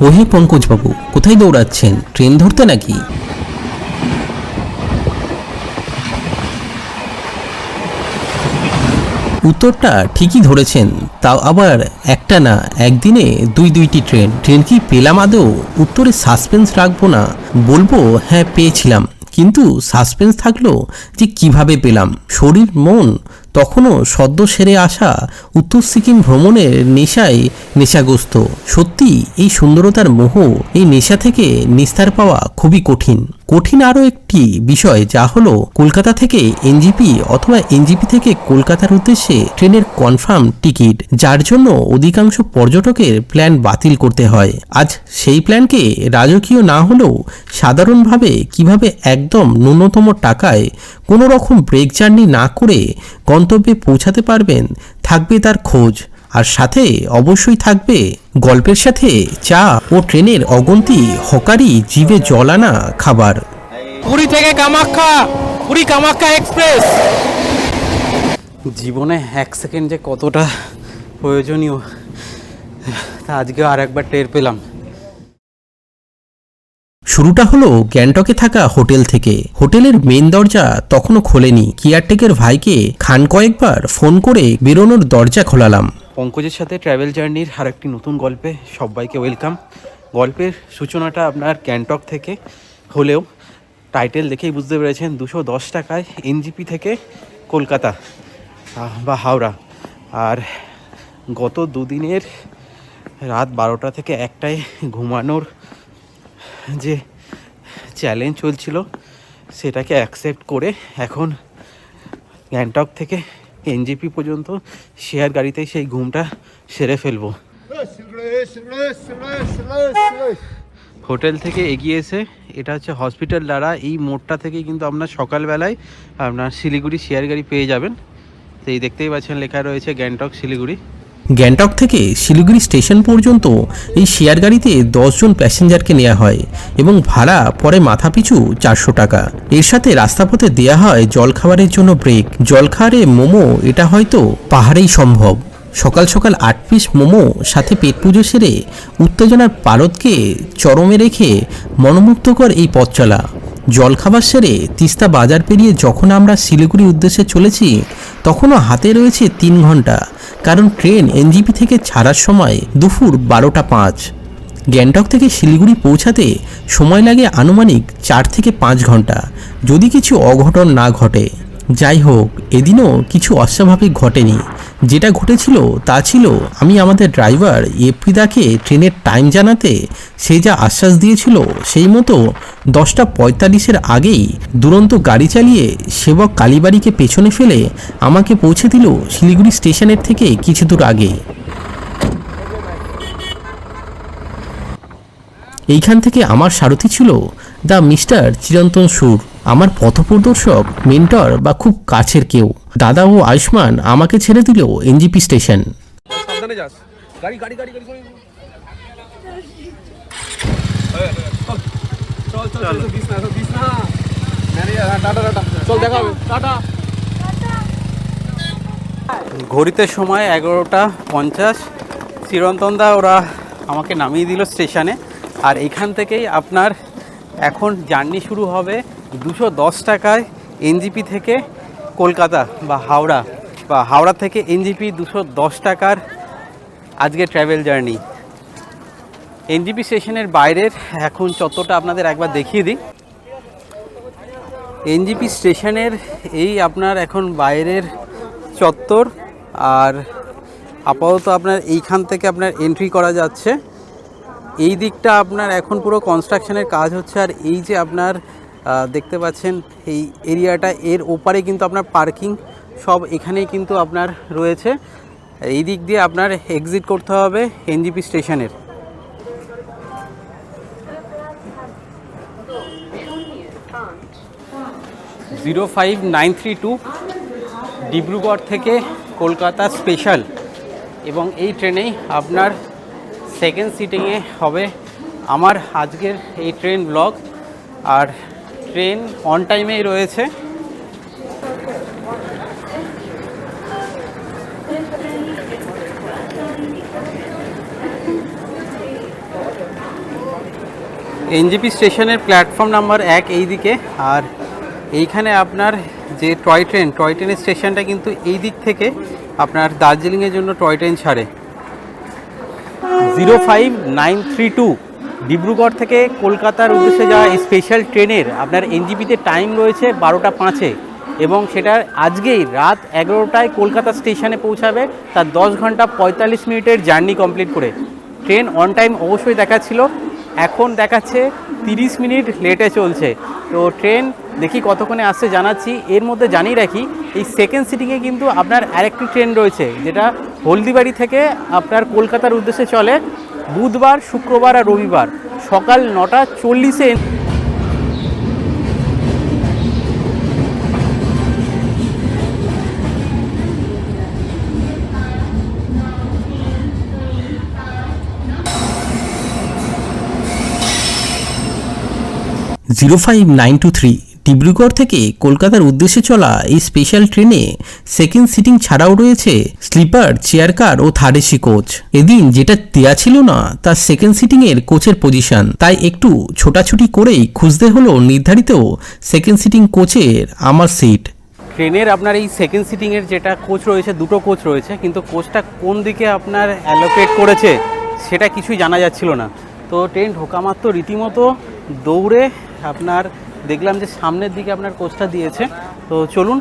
ওহে পঙ্কজবাবু, কোথায় দৌড়াচ্ছেন? ট্রেন ধরতে নাকি? উত্তরটা ঠিকই ধরেছেন, তাও আবার একটা না, একদিনে দুই দুইটি ট্রেন। ট্রেন কি পেলাম আদৌ? উত্তরে সাসপেন্স রাখব না? বলব হ্যাঁ পেয়েছিলাম। কিন্তু সাসপেন্স থাকল যে কীভাবে পেলাম? শরীর, মন? তখনও সদ্য সেরে আসা উত্তর সিকিম ভ্রমণের নেশায় নেশাগ্রস্ত। সত্যি এই সুন্দরতার মোহ এই নেশা থেকে নিস্তার পাওয়া খুবই কঠিন। কঠিন আরও একটি বিষয় যা হলো কলকাতা থেকে এনজিপি অথবা এনজিপি থেকে কলকাতার উদ্দেশ্যে ট্রেনের কনফার্ম টিকিট, যার জন্য অধিকাংশ পর্যটকের প্ল্যান বাতিল করতে হয়। আজ সেই প্ল্যানকে রাজকীয় না হলেও সাধারণভাবে কীভাবে একদম ন্যূনতম টাকায় কোনো রকম ব্রেক জার্নি না করে গন্তব্যে পৌঁছাতে পারবেন, থাকবে তার খোঁজ। আর সাথে অবশ্যই থাকবে গল্পের সাথে চা ও ট্রেনের অগন্তি হকারি জিভে জল আনা খাবার। পুরী থেকে কামাখ্যা পুরী কামাখ্যা এক্সপ্রেস। জীবনে এক সেকেন্ড যে কতটা প্রয়োজনীয় তা আজকে আর একবার টের পেলাম। শুরুটা হলো গ্যাংটকে থাকা হোটেল থেকে। হোটেলের মেন দরজা তখনও খোলেনি। কেয়ারটেকের ভাইকে খান কয়েকবার ফোন করে বেরোনোর দরজা খোলালাম। পঙ্কজের সাথে ট্রাভেল জার্নির আর একটি নতুন গল্পে সবাইকে ওয়েলকাম গল্পের সূচনাটা আপনার গ্যাংটক থেকে হলেও টাইটেল দেখেই বুঝতে পেরেছেন, দুশো দশ টাকায় এনজিপি থেকে কলকাতা বা হাওড়া। আর গত দুদিনের রাত বারোটা থেকে একটায় ঘুমানোর যে চ্যালেঞ্জ চলছিল, সেটাকে অ্যাকসেপ্ট করে এখন গ্যাংটক থেকে এনজিপি পর্যন্ত শেয়ার গাড়িতে সেই ঘুমটা সেরে ফেলব। হোটেল থেকে এগিয়ে এসে এটা হচ্ছে হসপিটাল দ্বারা, এই মোড়টা থেকে কিন্তু আপনার সকালবেলায় আপনার শিলিগুড়ি শেয়ার গাড়ি পেয়ে যাবেন। তো এই দেখতেই পাচ্ছেন লেখা রয়েছে গ্যাংটক শিলিগুড়ি। গ্যাংটক থেকে শিলিগুড়ি স্টেশন পর্যন্ত এই শেয়ার গাড়িতে দশজন প্যাসেঞ্জারকে নেওয়া হয় এবং ভাড়া পরে মাথাপিছু চারশো টাকা। এর সাথে রাস্তাপথে দেয়া হয় জলখাবারের জন্য ব্রেক। জলখাবারে মোমো, এটা হয়তো পাহাড়েই সম্ভব। সকাল সকাল আট পিস মোমো, সাথে পেট পুজো সেরে উত্তেজনার পারদকে চরমে রেখে মনোমুগ্ধকর এই পথ চলা জলখাবার সেরে তিস্তা বাজার পেরিয়ে যখন আমরা শিলিগুড়ির উদ্দেশ্যে চলেছি, তখনও হাতে রয়েছে তিন ঘণ্টা কারণ ট্রেন এনজিপি থেকে ছাড়ার সময় দুপুর বারোটা পাঁচ। গ্যাংটক থেকে শিলিগুড়ি পৌঁছাতে সময় লাগে আনুমানিক চার থেকে পাঁচ ঘণ্টা যদি কিছু অঘটন না ঘটে। যাই হোক, এদিনও কিছু অস্বাভাবিক ঘটেনি। যেটা ঘটেছিল, তা ছিল আমি আমাদের ড্রাইভার এপ্রিদাকে ট্রেনের টাইম জানাতে সে যা আশ্বাস দিয়েছিল সেই মতো দশটা পঁয়তাল্লিশের আগেই দুরন্ত গাড়ি চালিয়ে সেবক কালীবাড়িকে পেছনে ফেলে আমাকে পৌঁছে দিল শিলিগুড়ি স্টেশনের থেকে কিছু দূর আগে। এইখান থেকে আমার সারথি ছিল দ্য মিস্টার চিরন্তন সুর। আমার পথপ্রদর্শক মেন্টর বা খুব কাছের কেউ। দাদা ও আয়ুষ্মান আমাকে ছেড়ে দিল এনজিপি স্টেশন। সাবধানে যাস। গাড়ি গাড়ি গাড়ি গাড়ি সরি। চল চল চল দিস না দিস না ম্যানেজার টাটা টাটা। চল দেখা হবে। টাটা। ঘড়িতে সময় এগারোটা পঞ্চাশ। চিরন্তনদা ওরা আমাকে নামিয়ে দিল স্টেশনে। আর এখান থেকেই আপনার এখন জার্নি শুরু হবে দুশো দশ টাকায় এনজিপি থেকে কলকাতা বা হাওড়া বা হাওড়া থেকে এনজিপি দুশো দশ টাকার আজকে ট্রাভেল জার্নি এনজিপি স্টেশনের বাইরের এখন চত্বরটা আপনাদের একবার দেখিয়ে দিই। এনজিপি স্টেশনের এই আপনার এখন বাইরের চত্বর আর আপাতত আপনার এইখান থেকে আপনার এন্ট্রি করা যাচ্ছে। এই দিকটা আপনার এখন পুরো কনস্ট্রাকশনের কাজ হচ্ছে আর এই যে আপনার দেখতে পাচ্ছেন এই এরিয়াটা। এর ওপারে কিন্তু আপনার পার্কিং সব এখানেই কিন্তু আপনার রয়েছে। এই দিক দিয়ে আপনার এক্সিট করতে হবে এনজিপি স্টেশনের। Zero five nine three two Dibrugarh থেকে কলকাতা স্পেশাল। এবং এই ট্রেনেই আপনার সেকেন্ড সিটিংয়ে হবে আমার আজকের এই ট্রেন ব্লগ। আর ট্রেন অন টাইমেই রয়েছে। এনজিপি স্টেশনের প্ল্যাটফর্ম নাম্বার এক এই দিকে আর এইখানে আপনার যে টয় ট্রেন টয় ট্রেনের স্টেশনটা কিন্তু এই দিক থেকে আপনার দার্জিলিংয়ের জন্য টয় ট্রেন ছাড়ে। Zero five nine three two Dibrugarh থেকে কলকাতার উদ্দেশ্যে যাওয়া স্পেশাল ট্রেনের আপনার এনজিপিতে টাইম রয়েছে বারোটা পাঁচে এবং সেটা আজকেই রাত এগারোটায় কলকাতা স্টেশনে পৌঁছাবে। তার দশ ঘণ্টা পঁয়তাল্লিশ মিনিটের জার্নি কমপ্লিট করে। ট্রেন অন টাইম অবশ্যই দেখাচ্ছিল। এখন দেখাচ্ছে তিরিশ মিনিট লেটে চলছে। তো ট্রেন দেখি কতক্ষণে আসছে জানাচ্ছি। এর মধ্যে জানিয়ে রাখি, এই সেকেন্ড সিটিংয়ে কিন্তু আপনার আরেকটি ট্রেন রয়েছে, যেটা হলদিবাড়ি থেকে আপনার কলকাতার উদ্দেশ্যে চলে। বুধবার শুক্রবার আর রবিবার। সকাল নটা চল্লিশে zero five nine two three Dibrugarh থেকে কলকাতার উদ্দেশ্যে চলা এই স্পেশাল ট্রেনে সেকেন্ড সিটিং ছাড়াও রয়েছে স্লিপার চেয়ার কার ও থার্ড এসি কোচ এদিন যেটা দেয়া ছিল না তার সেকেন্ড সিটিংয়ের কোচের পজিশন তাই একটু ছোটাছুটি করেই খুঁজতে হলো নির্ধারিত সেকেন্ড সিটিং কোচের আমার সিট ট্রেনের আপনার এই সেকেন্ড সিটিংয়ের যেটা কোচ রয়েছে, দুটো কোচ রয়েছে, কিন্তু কোচটা কোন দিকে আপনার অ্যালোকেট করেছে, সেটা কিছুই জানা যাচ্ছিল না। তো ট্রেন ঢোকা মাত্র রীতিমতো দৌড়ে আপনার দেখলাম যে সামনের দিকে আপনার কোচটা দিয়েছে। তো চলুন,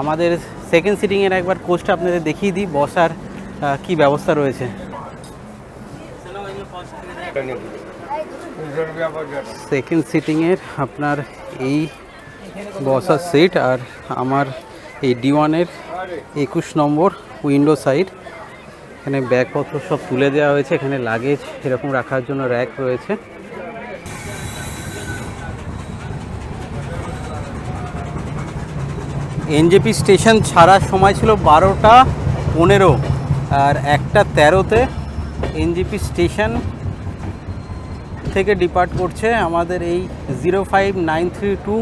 আমাদের সেকেন্ড সিটিংয়ের একবার কোচটা আপনাদের দেখিয়ে দিই বসার কি ব্যবস্থা রয়েছে। সেকেন্ড সিটিংয়ের আপনার এই বসার সিট আর আমার এই ডি ওয়ানের একুশ নম্বর উইন্ডো সাইড এখানে ব্যাগপত্র সব তুলে দেওয়া হয়েছে, এখানে লাগেজ এরকম রাখার জন্য র্যাক রয়েছে। এনজেপি স্টেশন ছাড়ার সময় ছিল বারোটা পনেরো আর একটা তেরোতে এনজেপি স্টেশন থেকে ডিপার্ট করছে আমাদের এই zero five nine three two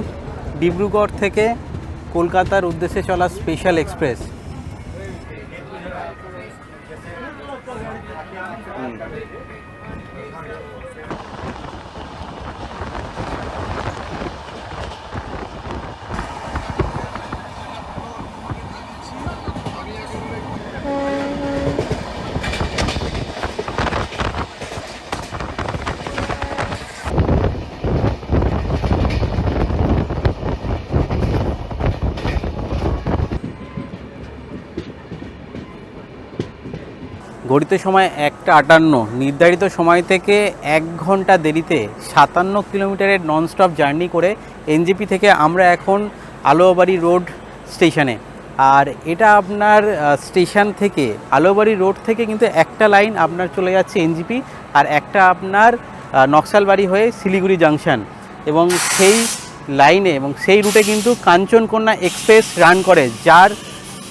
Dibrugarh থেকে কলকাতার উদ্দেশ্যে চলা স্পেশাল এক্সপ্রেস। ঘড়িতে সময় একটা আটান্ন, নির্ধারিত সময় থেকে এক ঘণ্টা দেরিতে সাতান্ন কিলোমিটারের ননস্টপ জার্নি করে এনজিপি থেকে আমরা এখন আলোয়াবাড়ি রোড স্টেশনে। আর এটা আপনার স্টেশন থেকে, আলোবাড়ি রোড থেকে কিন্তু একটা লাইন আপনার চলে যাচ্ছে এনজিপি আর একটা আপনার নকশালবাড়ি হয়ে শিলিগুড়ি জাংশন এবং সেই লাইনে এবং সেই রুটে কিন্তু কাঞ্চনকন্যা এক্সপ্রেস রান করে, যার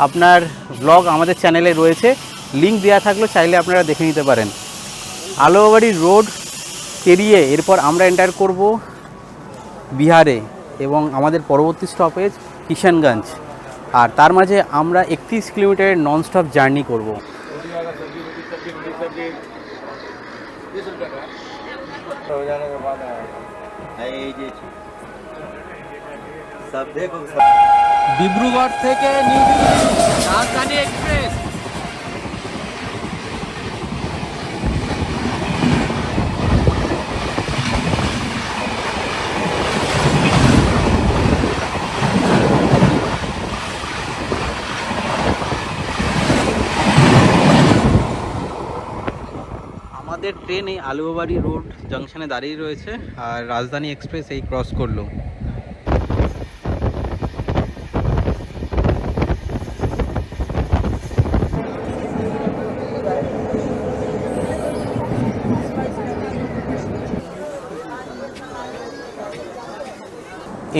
আপনার ব্লগ আমাদের চ্যানেলে রয়েছে। লিঙ্ক দেওয়া থাকলে চাইলে আপনারা দেখে নিতে পারেন। আলোবাড়ি রোড পেরিয়ে এরপর আমরা এন্টার করব বিহারে এবং আমাদের পরবর্তী স্টপেজ কিষানগঞ্জ। আর তার মাঝে আমরা একত্রিশ কিলোমিটারের ননস্টপ জার্নি করব। ডিব্রুগড় থেকে নিউ দিল্লি। রাজধানী এক্সপ্রেস। আমাদের ট্রেন এই আলুয়াবাড়ি রোড জাংশনে দাঁড়িয়ে রয়েছে আর রাজধানী এক্সপ্রেস এই ক্রস করল।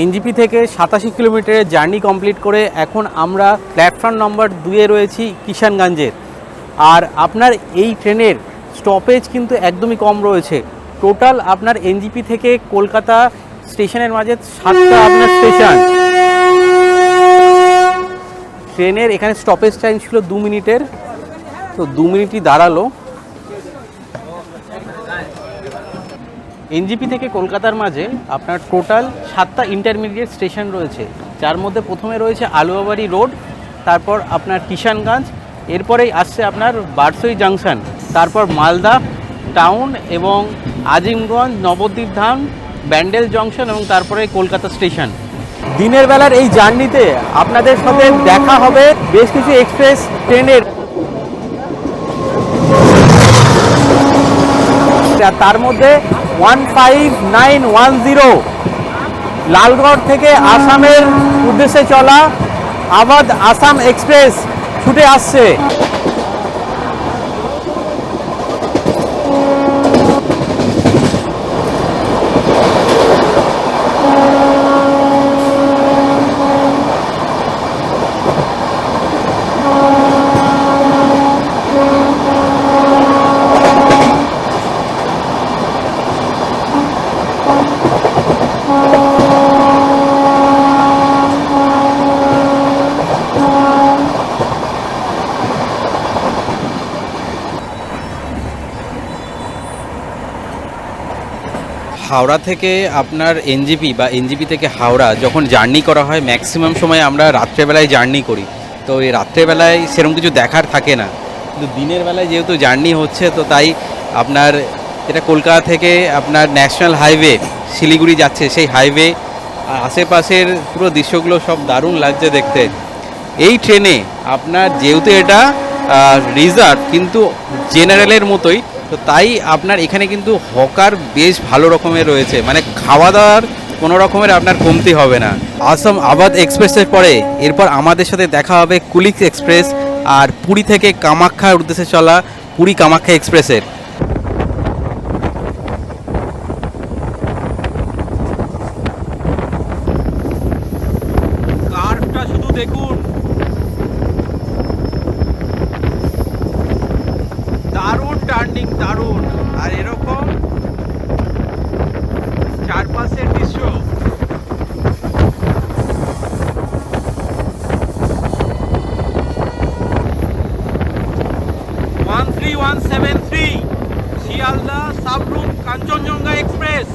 এনজিপি থেকে সাতাশি কিলোমিটারের জার্নি কমপ্লিট করে এখন আমরা প্ল্যাটফর্ম নম্বর দুয়ে রয়েছি কিষানগঞ্জের। আর আপনার এই ট্রেনের স্টপেজ কিন্তু একদমই কম রয়েছে। টোটাল আপনার এনজিপি থেকে কলকাতা স্টেশনের মাঝে সাতটা আপনার স্টেশন ট্রেনের এখানে স্টপেজ টাইম ছিল দু মিনিটের। তো দু মিনিটই দাঁড়াল। এনজিপি থেকে কলকাতার মাঝে আপনার টোটাল সাতটা ইন্টারমিডিয়েট স্টেশন রয়েছে। যার মধ্যে প্রথমে রয়েছে আলুয়াবাড়ি রোড তারপর আপনার কিষানগঞ্জ, এরপরেই আসছে আপনার বারসই জাংশন তারপর মালদা টাউন এবং আজিমগঞ্জ, নবদ্বীপ ধাম, ব্যান্ডেল জংশন এবং তারপরে কলকাতা স্টেশন। দিনের বেলার এই জার্নিতে আপনাদের সাথে দেখা হবে বেশ কিছু এক্সপ্রেস ট্রেনের। তার মধ্যে one five nine one zero Lalgarh থেকে আসামের উদ্দেশ্যে চলা আবাদ আসাম এক্সপ্রেস ছুটে আসছে। হাওড়া থেকে আপনার এনজিপি বা এনজিপি থেকে হাওড়া যখন জার্নি করা হয় ম্যাক্সিমাম সময় আমরা রাত্রেবেলায় জার্নি করি। তো এই রাত্রেবেলায় সেরকম কিছু দেখার থাকে না। কিন্তু দিনের বেলায় যেহেতু জার্নি হচ্ছে, তো তাই আপনার যেটা কলকাতা থেকে আপনার ন্যাশনাল হাইওয়ে শিলিগুড়ি যাচ্ছে, সেই হাইওয়ে আর আশেপাশের পুরো দৃশ্যগুলো সব দারুণ লাগছে দেখতে। এই ট্রেনে আপনার যেহেতু এটা রিজার্ভ কিন্তু জেনারেলের মতোই তো তাই আপনার এখানে কিন্তু হকার বেশ ভালো রকমের রয়েছে। মানে খাওয়া দাওয়ার কোনো রকমের আপনার কমতি হবে না। আসাম আবাদ এক্সপ্রেসের পরে এরপর আমাদের সাথে দেখা হবে কুলিক এক্সপ্রেস আর পুরী থেকে কামাখ্যার উদ্দেশ্যে চলা পুরী কামাখ্যা এক্সপ্রেসের কার্ভটা শুধু দেখুন দারুণ টার্নিং দারুণ আর এরকম চারপাশের দৃশ্য one three one seven three Sealdah Sabroom Kanchenjunga express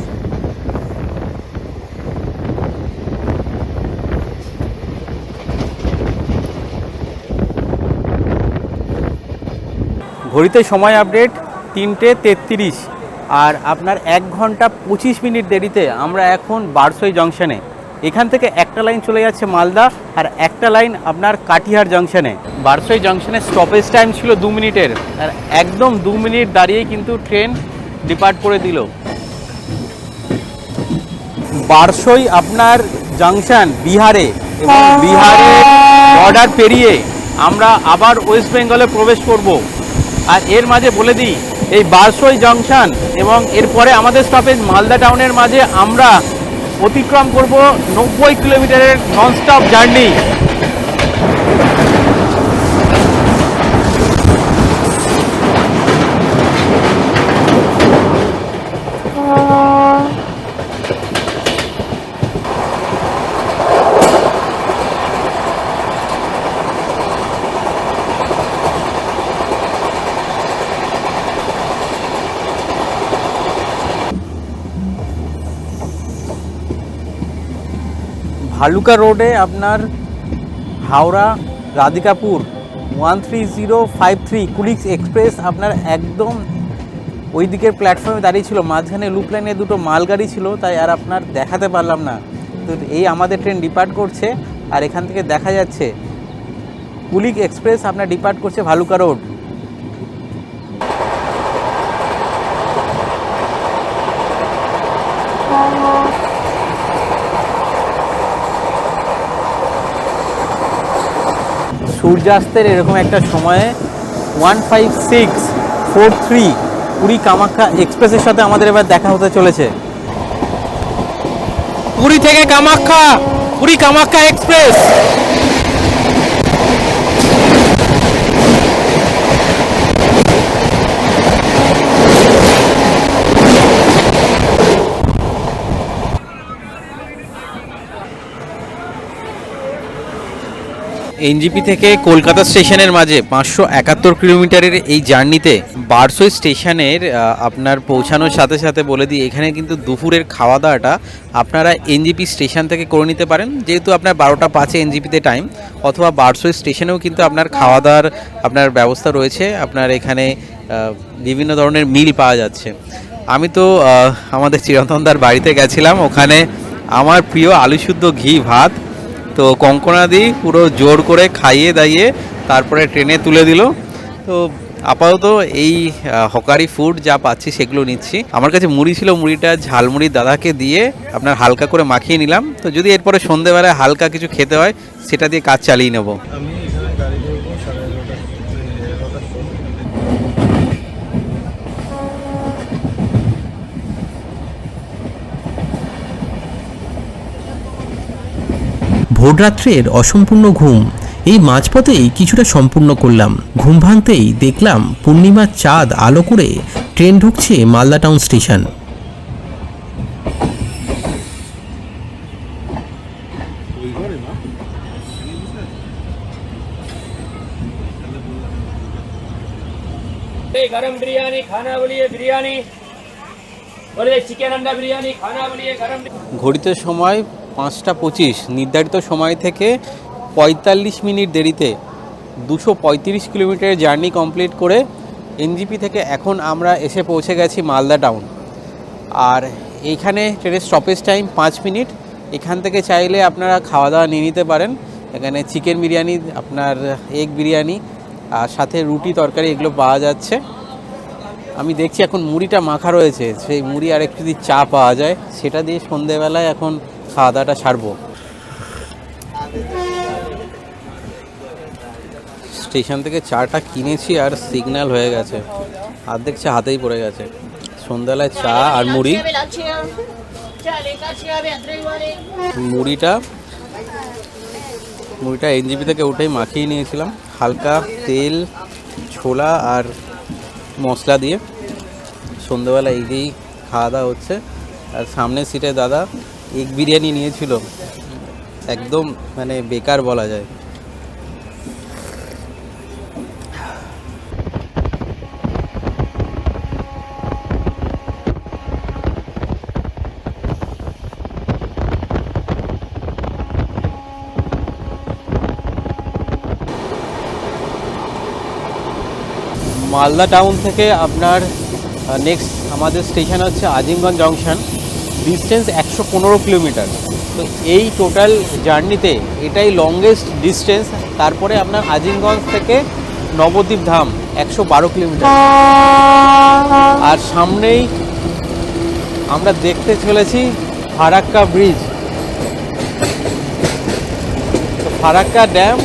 ঘড়িতে সময় আপডেট তিনটে তেত্রিশ। আর আপনার এক ঘণ্টা পঁচিশ মিনিট দেরিতে আমরা এখন বারসই জংশনে। এখান থেকে একটা লাইন চলে যাচ্ছে মালদা আর একটা লাইন আপনার কাটিহার জংশনে। বারসই জংশনে স্টপেজ টাইম ছিল দু মিনিটের আর একদম দু মিনিট দাঁড়িয়েই কিন্তু ট্রেন ডিপার্ট করে দিল। বারসই আপনার জাংশন বিহারে এবং বিহারে বর্ডার পেরিয়ে আমরা আবার ওয়েস্ট বেঙ্গলে প্রবেশ করব। আর এর মাঝে বলে দিই, এই বারসই জংশন এবং এরপরে আমাদের স্টপেজ মালদা টাউনের মাঝে আমরা অতিক্রম করব নব্বই কিলোমিটারের ননস্টপ জার্নি ভালুকা রোডে আপনার Howrah Radhikapur one three zero five three কুলিক্স express আপনার একদম ওই দিকের প্ল্যাটফর্মে দাঁড়িয়ে ছিল। মাঝখানে লুপ লাইনে দুটো মালগাড়ি ছিল, তাই আর আপনার দেখাতে পারলাম না। তো এই আমাদের ট্রেন ডিপার্ট করছে, আর এখান থেকে দেখা যাচ্ছে। কুলিক এক্সপ্রেস আপনার ডিপার্ট করছে ভালুকা রোড। সূর্যাস্তের এরকম একটা সময়ে one five six four three Puri Kamakhya এক্সপ্রেসের সাথে আমাদের এবার দেখা হতে চলেছে। পুরী থেকে কামাখ্যা, পুরী কামাখ্যা এক্সপ্রেস। এনজিপি থেকে কলকাতা স্টেশনের মাঝে পাঁচশো একাত্তর কিলোমিটারের এই জার্নিতে বারসই স্টেশনের আপনার পৌঁছানোর সাথে সাথে বলে দিই, এখানে কিন্তু দুপুরের খাওয়া দাওয়াটা আপনারা এনজিপি স্টেশন থেকে করে নিতে পারেন। যেহেতু আপনার বারোটা পাঁচে এনজিপিতে টাইম অথবা বারসই স্টেশনেও কিন্তু আপনার খাওয়া দাওয়ার আপনার ব্যবস্থা রয়েছে। আপনার এখানে বিভিন্ন ধরনের মিল পাওয়া যাচ্ছে। আমি তো আমাদের চিরন্তনদার বাড়িতে গেছিলাম। ওখানে আমার প্রিয় আলু শুদ্ধ ঘি ভাত তো কঙ্কনাদি পুরো জোর করে খাইয়ে দাইয়ে তারপরে ট্রেনে তুলে দিল। তো আপাতত এই হকারি ফুড যা পাচ্ছি সেগুলো নিচ্ছি। আমার কাছে মুড়ি ছিল মুড়িটা ঝালমুড়ি দাদাকে দিয়ে আপনার হালকা করে মাখিয়ে নিলাম। তো যদি এরপরে সন্ধেবেলায় হালকা কিছু খেতে হয়, সেটা দিয়ে কাজ চালিয়ে নেব। আমি এখানে গাড়ি ধরবো সাড়ে এগারোটা এগারোটার সময় ভোররাত্রের অসম্পূর্ণ ঘুম। এই মাঝপথেই কিছুটা সম্পূর্ণ করলাম। ঘুম ভাঙতেই দেখলাম পূর্ণিমার চাঁদ আলো করে ট্রেন ঢুকছে মালদা টাউন স্টেশন। গরম বিরিয়ানি খানা বলিয়ে বিরিয়ানি। বলে চিকেন আন্ডা বিরিয়ানি খানা বলিয়ে গরম ঘড়িতে সময় পাঁচটা পঁচিশ। নির্ধারিত সময় থেকে পঁয়তাল্লিশ মিনিট দেরিতে দুশো পঁয়ত্রিশ কিলোমিটার জার্নি কমপ্লিট করে এনজিপি থেকে এখন আমরা এসে পৌঁছে গেছি মালদা টাউন। আর এইখানে ট্রেনের স্টপেজ টাইম পাঁচ মিনিট। এখান থেকে চাইলে আপনারা খাওয়া দাওয়া নিয়ে নিতে পারেন। এখানে চিকেন বিরিয়ানি, আপনার এগ বিরিয়ানি, আর সাথে রুটি তরকারি এগুলো পাওয়া যাচ্ছে। আমি দেখছি এখন মুড়িটা মাখা রয়েছে। সেই মুড়ি আর একটু যদি চা পাওয়া যায়, সেটা দিয়ে সন্ধেবেলায় এখন খাওয়া দাওয়াটা সারবো। স্টেশন থেকে চাটা কিনেছি আর সিগন্যাল হয়ে গেছে। আর দেখছি হাতেই পড়ে গেছে। সন্ধ্যাবেলায় চা আর মুড়ি। মুড়িটা মুড়িটা এনজিপি থেকে উঠেই মাখিয়ে নিয়েছিলাম। হালকা তেল, ছোলা আর মশলা দিয়ে। সন্ধ্যেবেলা এই দিয়েই খাওয়া দাওয়া হচ্ছে। আর সামনের সিটে দাদা এগ বিরিয়ানি নিয়েছিল। একদম মানে বেকার বলা যায়। মালদা টাউন থেকে আপনার নেক্সট আমাদের স্টেশন হচ্ছে আজিমগঞ্জ জংশন ডিস্টেন্স একশো পনেরো কিলোমিটার তো এই টোটাল জার্নিতে এটাই লংগেস্ট ডিস্টেন্স তারপরে আপনার আজিমগঞ্জ থেকে নবদ্বীপ ধাম একশো বারো কিলোমিটার আর সামনেই আমরা দেখতে চলেছি ফারাক্কা ব্রিজ ফারাক্কা ড্যাম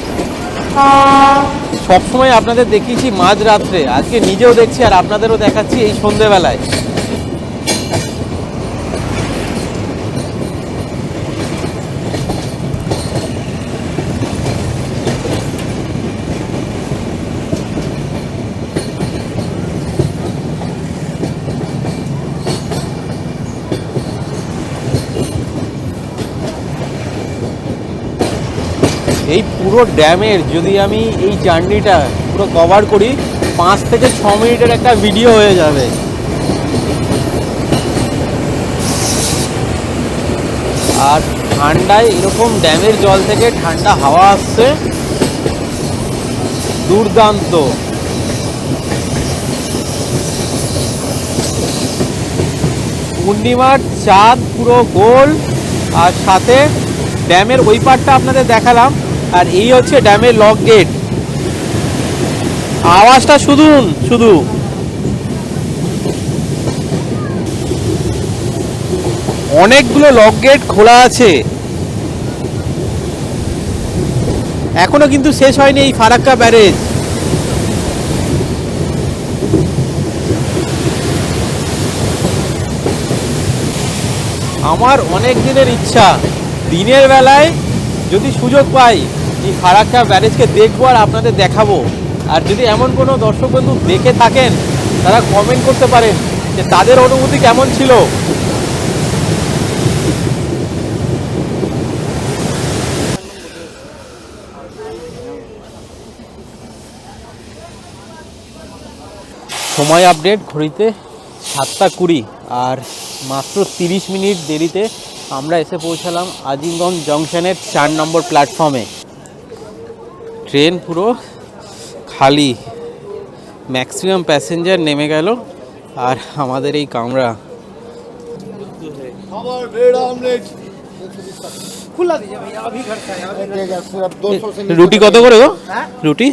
সবসময় আপনাদের দেখিয়েছি মাঝ রাত্রে, আজকে নিজেও দেখছি আর আপনাদেরও দেখাচ্ছি এই সন্ধেবেলায় এই পুরো ড্যামের যদি আমি এই জার্নিটা পুরো কভার করি, পাঁচ থেকে ছ মিনিটের একটা ভিডিও হয়ে যাবে। আর ঠান্ডায় এরকম ড্যামের জল থেকে ঠান্ডা হাওয়া আসছে। দুর্দান্ত। পূর্ণিমার চাঁদ পুরো গোল। আর সাথে ড্যামের ওই পারটা আপনাদের দেখালাম। আর এই হচ্ছে ড্যামের লক গেট। আওয়াজটা শুধুন শুধু। অনেকগুলো লক গেট খোলা আছে। এখনও কিন্তু শেষ হয়নি এই ফারাক্কা ব্যারেজ। আমার অনেক দিনের ইচ্ছা। দিনের বেলায় যদি সুযোগ পাই, এই ফারাক্কা ব্যারেজকে দেখব আর আপনাদের দেখাবো। আর যদি এমন কোনো দর্শক বন্ধু দেখে থাকেন, তারা কমেন্ট করতে পারেন যে তাদের অনুভূতি কেমন ছিল। সময় আপডেট ঘড়িতে সাতটা কুড়ি, আর মাত্র তিরিশ মিনিট দেরিতে আমরা এসে পৌঁছালাম আজিমগঞ্জ জংশনের চার নম্বর প্ল্যাটফর্মে ট্রেন পুরো খালি। ম্যাক্সিমাম প্যাসেঞ্জার নেমে গেল আর আমাদের এই কামরা। রুটি কত করে গো? রুটি।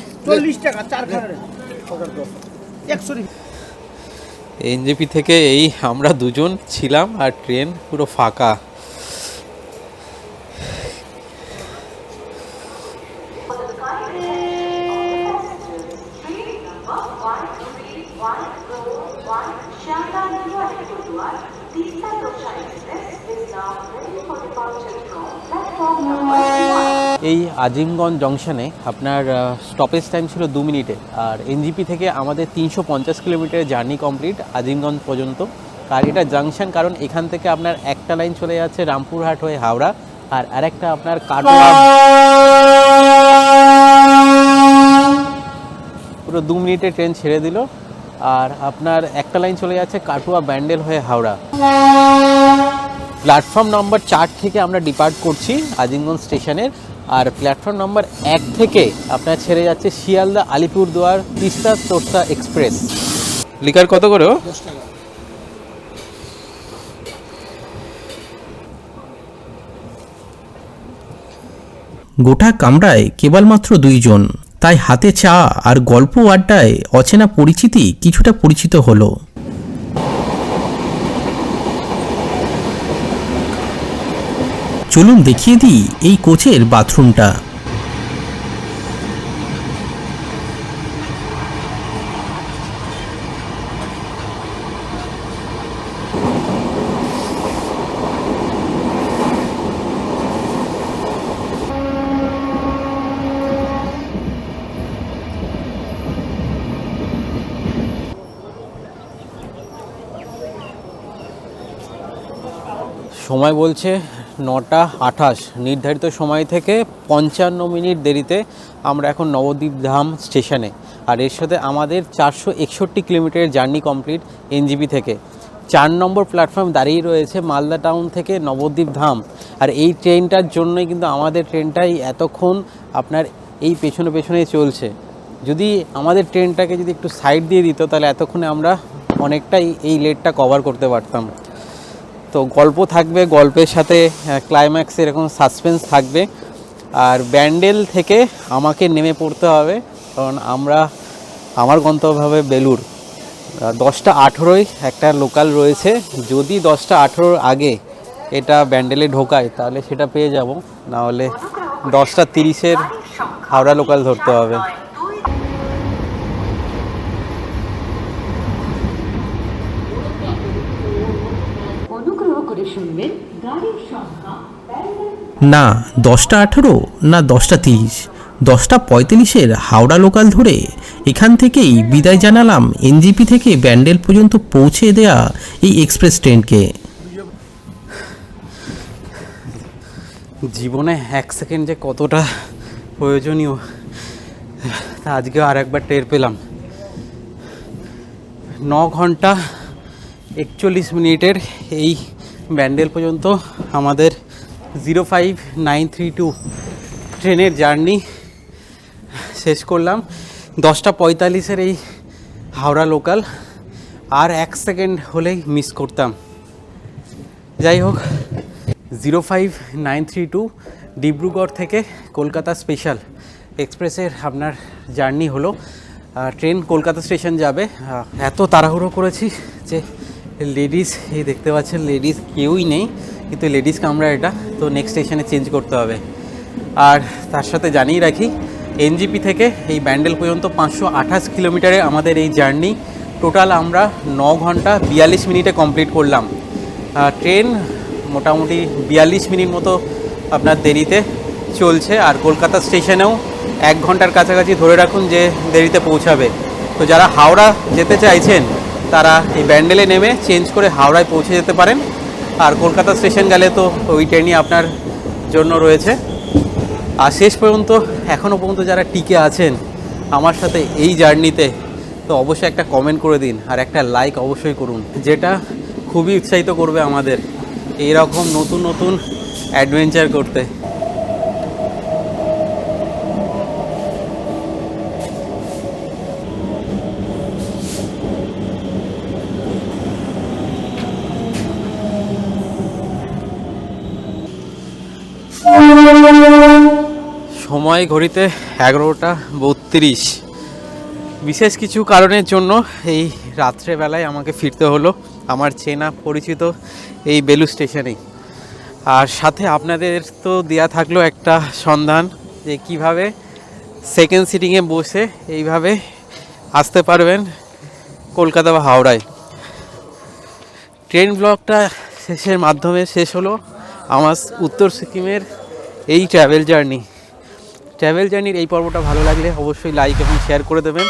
এনজেপি থেকে এই আমরা দুজন ছিলাম আর ট্রেন পুরো ফাঁকা। আজিমগঞ্জ জংশনে আপনার স্টপেজ টাইম ছিল দু মিনিটে। আর এনজিপি থেকে আমাদের তিনশো পঞ্চাশ কিলোমিটারের জার্নি কমপ্লিট আজিমগঞ্জ পর্যন্ত। আর এটা জাংশন কারণ এখান থেকে আপনার একটা লাইন চলে যাচ্ছে রামপুরহাট হয়ে হাওড়া। আর আরেকটা আপনার কাটোয়া পুরো দু মিনিটে ট্রেন ছেড়ে দিল। আর আপনার একটা লাইন চলে যাচ্ছে কাটুয়া ব্যান্ডেল হয়ে হাওড়া। প্ল্যাটফর্ম নম্বর চার থেকে আমরা ডিপার্ট করছি আজিমগঞ্জ স্টেশনের। আর প্ল্যাটফর্ম নম্বর এক থেকে আপনার ছেড়ে যাচ্ছে শিয়ালদা আলিপুরদুয়ার তিস্তা তোরসা এক্সপ্রেস লিকার কত করে গোটা কামরায় কেবলমাত্র দুইজন। তাই হাতে চা আর গল্প আড্ডায় অচেনা পরিচিতি কিছুটা পরিচিত হলো। চলুন দেখিয়ে দিই এই কোচের বাথরুমটা। সময় বলছে নটা আঠাশ। নির্ধারিত সময় থেকে পঞ্চান্ন মিনিট দেরিতে আমরা এখন নবদ্বীপ ধাম স্টেশনে। আর এর সাথে আমাদের চারশো একষট্টি কিলোমিটারের জার্নি কমপ্লিট এনজিবি থেকে। চার নম্বর প্ল্যাটফর্ম দাঁড়িয়ে রয়েছে মালদা টাউন থেকে নবদ্বীপ ধাম। আর এই ট্রেনটার জন্যই কিন্তু আমাদের ট্রেনটাই এতক্ষণ আপনার এই পেছনে পেছনে চলছে। যদি আমাদের ট্রেনটাকে যদি একটু সাইড দিয়ে দিত, তাহলে এতক্ষণে আমরা অনেকটাই এই লেটটা কভার করতে পারতাম। তো গল্প থাকবে, গল্পের সাথে ক্লাইম্যাক্স এরকম সাসপেন্স থাকবে। আর ব্যান্ডেল থেকে আমাকে নেমে পড়তে হবে, কারণ আমরা, আমার গন্তব্য হবে বেলুর দশটা আঠেরোই একটা লোকাল রয়েছে। যদি দশটা আঠেরোর আগে এটা ব্যান্ডেলে ঢোকায়, তাহলে সেটা পেয়ে যাব। নাহলে দশটা তিরিশের হাওড়া লোকাল ধরতে হবে। না দশটা আঠেরো না দশটা তিরিশ। দশটা পঁয়তাল্লিশের হাওড়া লোকাল ধরে এখান থেকেই বিদায় জানালাম এনজিপি থেকে ব্যান্ডেল পর্যন্ত পৌঁছে দেয়া এই এক্সপ্রেস ট্রেনকে। জীবনে এক সেকেন্ড যে কতটা প্রয়োজনীয় তা আজকে আর একবার টের পেলাম। ন ঘণ্টা একচল্লিশ মিনিটের এই ব্যান্ডেল পর্যন্ত আমাদের zero five nine three two ট্রেনের জার্নি শেষ করলাম। দশটা পঁয়তাল্লিশের এই হাওড়া লোকাল। আর এক সেকেন্ড হলেই মিস করতাম। যাই হোক, zero five nine three two Dibrugarh থেকে কলকাতা স্পেশাল এক্সপ্রেসের আপনার জার্নি হলো। ট্রেন কলকাতা স্টেশন যাবে। এত তাড়াহুড়ো করেছি যে লেডিস এই দেখতে পাচ্ছেন লেডিস কেউই নেই, কিন্তু লেডিস কামরা এটা, তো নেক্সট স্টেশনে চেঞ্জ করতে হবে। আর তার সাথে জানিয়ে রাখি এনজিপি থেকে এই ব্যান্ডেল পর্যন্ত পাঁচশো আঠাশ কিলোমিটারে আমাদের এই জার্নি। টোটাল আমরা ন ঘণ্টা বিয়াল্লিশ মিনিটে কমপ্লিট করলাম। ট্রেন মোটামুটি বিয়াল্লিশ মিনিট মতো আপনার দেরিতে চলছে, আর কলকাতা স্টেশনেও এক ঘণ্টার কাছাকাছি ধরে রাখুন যে দেরিতে পৌঁছাবে। তো যারা হাওড়া যেতে চাইছেন তারা এই ব্যান্ডেলে নেমে চেঞ্জ করে হাওড়ায় পৌঁছে যেতে পারেন। আর কলকাতা স্টেশন গেলে তো ওই ট্রেনই আপনার জন্য রয়েছে। আর শেষ পর্যন্ত এখনও পর্যন্ত যারা টিকে আছেন আমার সাথে এই জার্নিতে, তো অবশ্যই একটা কমেন্ট করে দিন আর একটা লাইক অবশ্যই করুন। যেটা খুবই উৎসাহিত করবে আমাদের। এইরকম নতুন নতুন অ্যাডভেঞ্চার করতে। সময় ঘড়িতে এগারোটা বত্রিশ। বিশেষ কিছু কারণের জন্য এই রাত্রেবেলায় আমাকে ফিরতে হলো। আমার চেনা পরিচিত এই বেলু স্টেশনেই। আর সাথে আপনাদের তো দেয়া থাকল একটা সন্ধান যে কীভাবে সেকেন্ড সিটিংয়ে বসে এইভাবে আসতে পারবেন কলকাতা বা হাওড়ায়। ট্রেন ব্লকটা শেষের মাধ্যমে শেষ হলো। আমার উত্তর সিকিমের এই ট্রাভেল জার্নি ট্রাভেল জার্নির এই পর্বটা ভালো লাগলে অবশ্যই লাইক এবং শেয়ার করে দেবেন।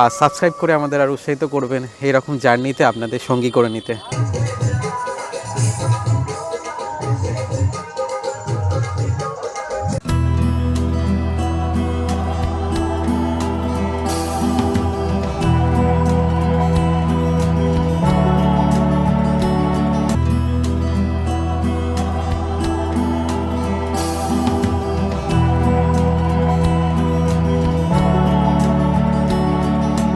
আর সাবস্ক্রাইব করে আমাদের আর উৎসাহিত করবেন এইরকম জার্নিতে আপনাদের সঙ্গী করে নিতে।